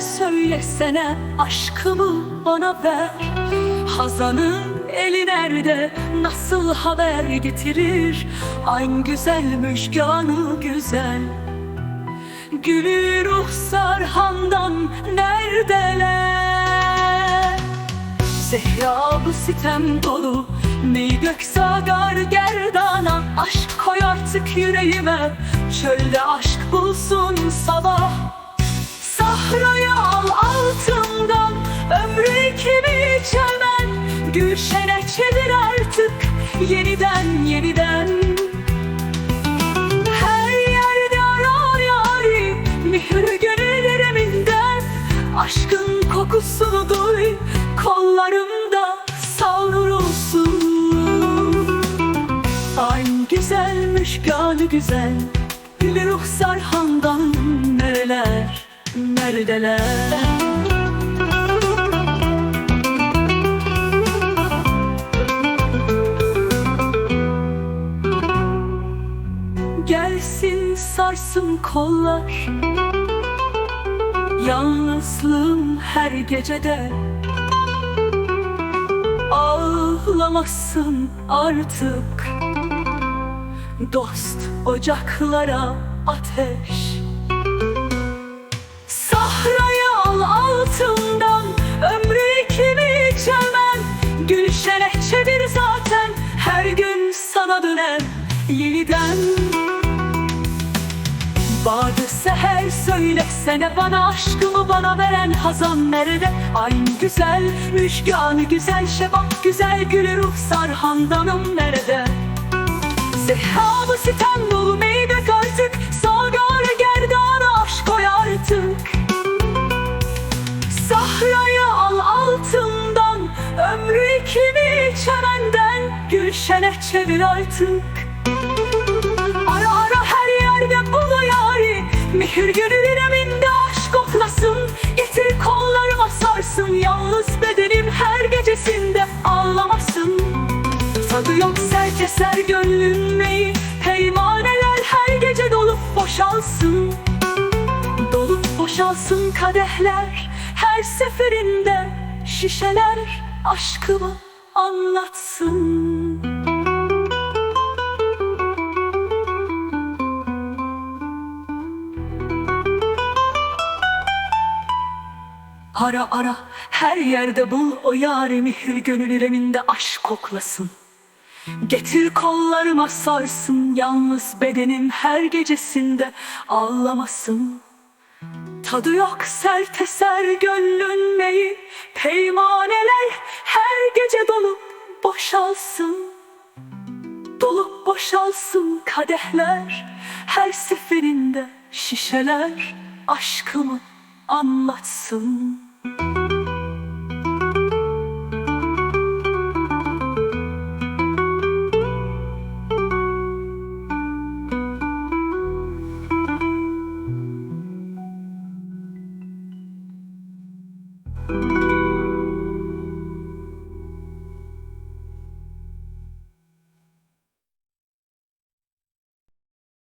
söylesene aşkımı bana ver. Hazanın eli nerede nasıl haber getirir? Aynı güzel müjganı güzel. Gülü ruhsar handan neredeler? Zehra bu sitem dolu. Ney gök sağar gerdana Aşk koy artık yüreğime. Çölde aşk bulsun sabah Al altından Ömrü kimi çemen Gülşene çevir artık Yeniden yeniden. Her yerde arar yari Mühür gönüllerinden. Aşkın kokusunu duy Kollarımda savrulsun. Aynı güzelmiş gönlü güzel. Bir ruhsar handan nereler Neredeler? Gelsin sarsın kollar. Yalnızlığım her gecede. Ağlamasın artık. Dost ocaklara ateş sana döner yeniden. Bağdı seher söylesene bana Aşkımı bana veren hazan nerede? Aynı güzel müşkanı güzel Şebap güzel gülü ruhsar handanım nerede? Zehabı sitem dolu meydek Gülşene çevir artık. Ara ara her yerde bul o yari Mihir gönül eminde aşk koklasın. Getir kollarıma sarsın. Yalnız bedenim her gecesinde ağlamasın. Tadı yok sert eser gönlün neyi? Peymaneler her gece dolup boşalsın. Dolup boşalsın kadehler. Her seferinde şişeler Aşkımı anlatsın Ara ara. Her yerde bul o yâri mihri gönül reminde aşk koklasın. Getir kollarıma sarsın yalnız bedenim her gecesinde ağlamasın. Tadı yok sert eser gönlün neyi Peymaneler her gece dolup boşalsın. Dolup boşalsın kadehler Her seferinde şişeler Aşkımı anlatsın Thank you.